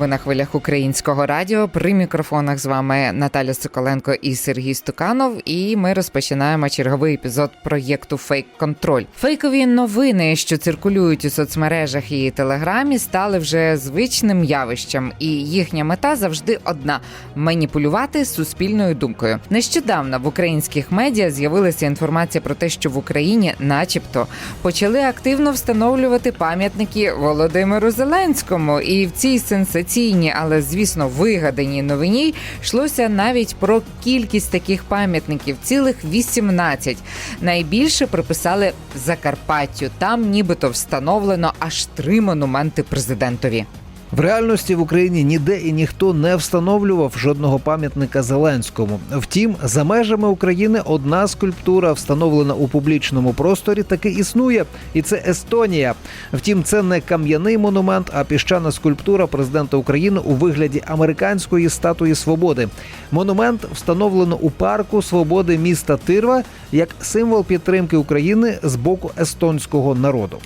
Ви на хвилях українського радіо. При мікрофонах з вами Наталя Соколенко і Сергій Стуканов. І ми розпочинаємо черговий епізод проєкту Фейк Контроль. Фейкові новини, що циркулюють у соцмережах і телеграмі, стали вже звичним явищем, і їхня мета завжди одна маніпулювати суспільною думкою. Нещодавно в українських медіа з'явилася інформація про те, що в Україні, начебто, почали активно встановлювати пам'ятники Володимиру Зеленському, і в цій сенсаційній, але звісно вигаданій новині йшлося навіть про кількість таких пам'ятників цілих 18. Найбільше приписали Закарпаттю. Там нібито встановлено аж три монументи президентові. В реальності в Україні ніде і ніхто не встановлював жодного пам'ятника Зеленському. Втім, за межами України одна скульптура, встановлена у публічному просторі, таки існує, і це Естонія. Втім, це не кам'яний монумент, а піщана скульптура президента України у вигляді американської статуї свободи. Монумент встановлено у парку свободи міста Тирва як символ підтримки України з боку естонського народу.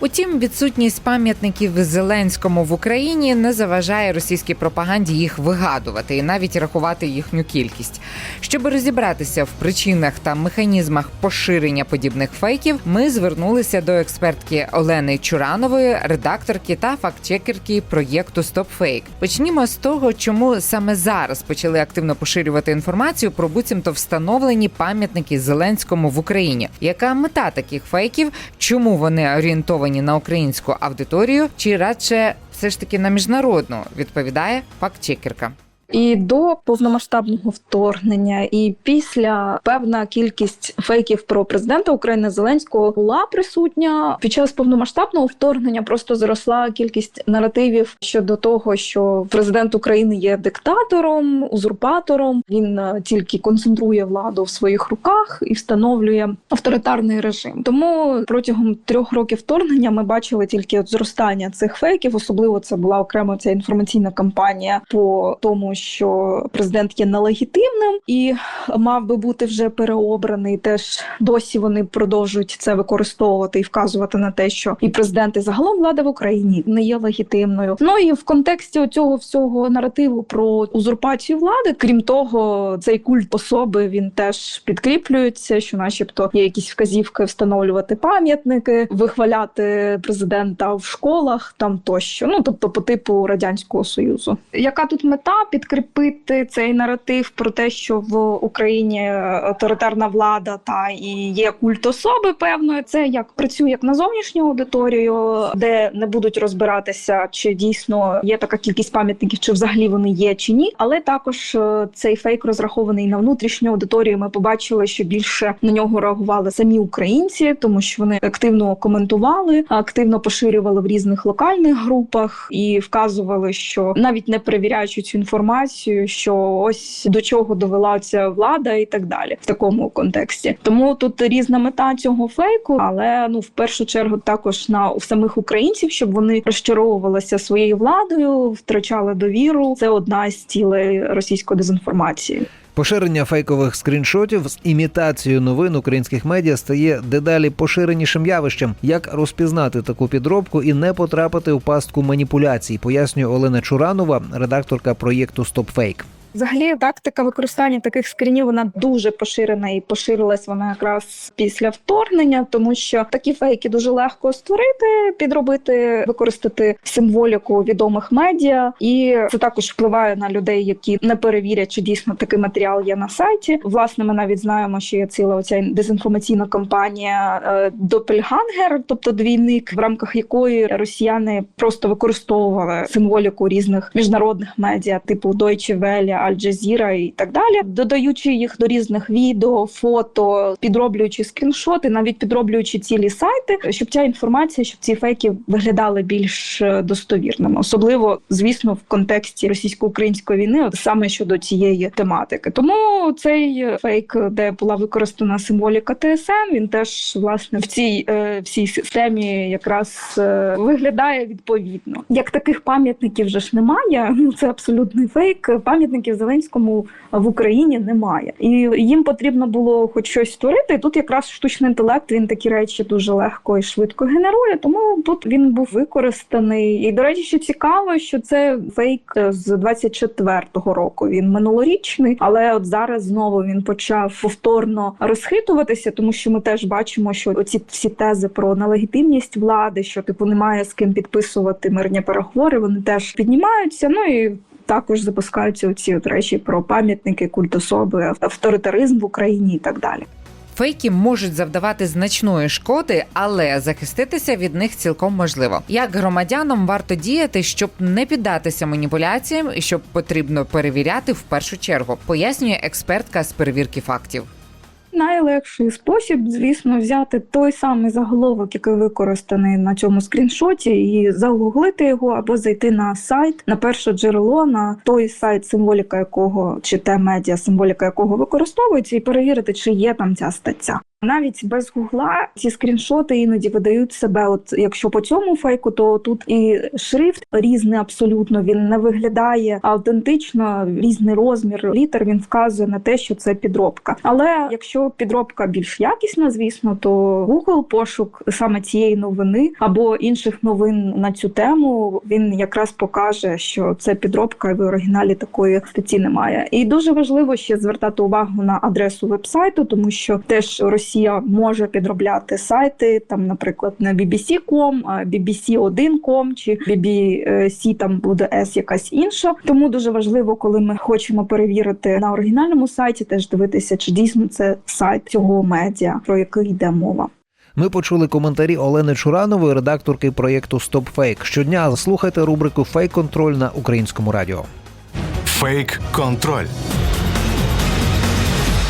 Утім, відсутність пам'ятників Зеленському в Україні не заважає російській пропаганді їх вигадувати і навіть рахувати їхню кількість. Щоб розібратися в причинах та механізмах поширення подібних фейків, ми звернулися до експертки Олени Чуранової, редакторки та фактчекерки проєкту StopFake. Почнімо з того, чому саме зараз почали активно поширювати інформацію про буцімто встановлені пам'ятники Зеленському в Україні. Яка мета таких фейків? Чому вони орієнтовані на українську аудиторію, чи радше все ж таки на міжнародну? Відповідає фактчекерка. І до повномасштабного вторгнення, і після певна кількість фейків про президента України Зеленського була присутня під час повномасштабного вторгнення. Просто зросла кількість наративів щодо того, що президент України є диктатором, узурпатором. Він е, тільки концентрує владу в своїх руках і встановлює авторитарний режим. Тому протягом трьох років вторгнення ми бачили тільки от зростання цих фейків. Особливо це була окремо ця інформаційна кампанія по тому, що президент є нелегітимним і мав би бути вже переобраний. Теж досі вони продовжують це використовувати і вказувати на те, що і президент, і загалом влада в Україні не є легітимною. Ну і в контексті цього всього наративу про узурпацію влади, крім того, цей культ особи він теж підкріплюється, що, начебто, є якісь вказівки встановлювати пам'ятники, вихваляти президента в школах там тощо. Ну тобто, по типу радянського союзу. Яка тут мета підкріпити цей наратив про те, що в Україні авторитарна влада та і є культ особи певної, це як працює як на зовнішню аудиторію, де не будуть розбиратися, чи дійсно є така кількість пам'ятників, чи взагалі вони є чи ні. Але також е, цей фейк розрахований на внутрішню аудиторію. Ми побачили, що більше на нього реагували самі українці, тому що вони активно коментували, активно поширювали в різних локальних групах і вказували, що навіть не перевіряючи цю інформацію, що ось до чого довела ця влада, і так далі, в такому контексті. Тому тут різна мета цього фейку, але ну в першу чергу також на самих українців, щоб вони розчаровувалися своєю владою, втрачали довіру. Це одна з цілей російської дезінформації. Поширення фейкових скріншотів з імітацією новин українських медіа стає дедалі поширенішим явищем. Як розпізнати таку підробку і не потрапити в пастку маніпуляцій, пояснює Олена Чуранова, редакторка проєкту StopFake. Взагалі, тактика використання таких скрінів вона дуже поширена і поширилась вона якраз після вторгнення, тому що такі фейки дуже легко створити, підробити, використати символіку відомих медіа, і це також впливає на людей, які не перевірять, чи дійсно такий матеріал є на сайті. Власне, ми навіть знаємо, що є ціла оця дезінформаційна кампанія е, Допельгангер, тобто двійник, в рамках якої росіяни просто використовували символіку різних міжнародних медіа, типу Deutsche Welle, Аль-Джазіра і так далі, додаючи їх до різних відео, фото, підроблюючи скріншоти, навіть підроблюючи цілі сайти, щоб ця інформація, щоб ці фейки виглядали більш е, достовірними, особливо звісно в контексті російсько-української війни, саме щодо цієї тематики. Тому цей фейк, де була використана символіка ТСН, він теж власне в цій е, всій системі якраз е, виглядає відповідно. Як таких пам'ятників вже ж немає, ну це абсолютний фейк. Пам'ятників Зеленському в Україні немає, і їм потрібно було хоч щось створити. Тут якраз штучний інтелект він такі речі дуже легко і швидко генерує. Тому тут він був використаний. І до речі, що цікаво, що це фейк з 24-го року. Він минулорічний, але от зараз знову він почав повторно розхитуватися, тому що ми теж бачимо, що оці всі тези про нелегітимність влади, що типу немає з ким підписувати мирні переговори, вони теж піднімаються. Ну і також запускаються оці от речі про пам'ятники, культ особи, авторитаризм в Україні і так далі. Фейки можуть завдавати значної шкоди, але захиститися від них цілком можливо. Як громадянам варто діяти, щоб не піддатися маніпуляціям, і щоб потрібно перевіряти в першу чергу, пояснює експертка з перевірки фактів. Найлегший спосіб, звісно, взяти той самий заголовок, який використаний на цьому скріншоті, і загуглити його або зайти на сайт на перше джерело, на той сайт, символіка якого чи те медіа, символіка якого використовується, і перевірити, чи є там ця стаття. Навіть без гугла ці скріншоти іноді видають себе. От якщо по цьому фейку, то тут і шрифт різний абсолютно. Він не виглядає автентично, різний розмір літер. Він вказує на те, що це підробка. Але якщо підробка більш якісна, звісно, то Google пошук саме цієї новини або інших новин на цю тему він якраз покаже, що це підробка, і в оригіналі такої статті немає. І дуже важливо ще звертати увагу на адресу вебсайту, тому що теж Росія може підробляти сайти, там, наприклад, не BBC.com, а BBC1.com чи BBC там буде S якась інша. Тому дуже важливо, коли ми хочемо перевірити на оригінальному сайті, теж дивитися, чи дійсно це сайт цього медіа, про який йде мова. Ми почули коментарі Олени Чуранової, редакторки проєкту StopFake. Щодня слухайте рубрику Фейк контроль на українському радіо. Фейк контроль.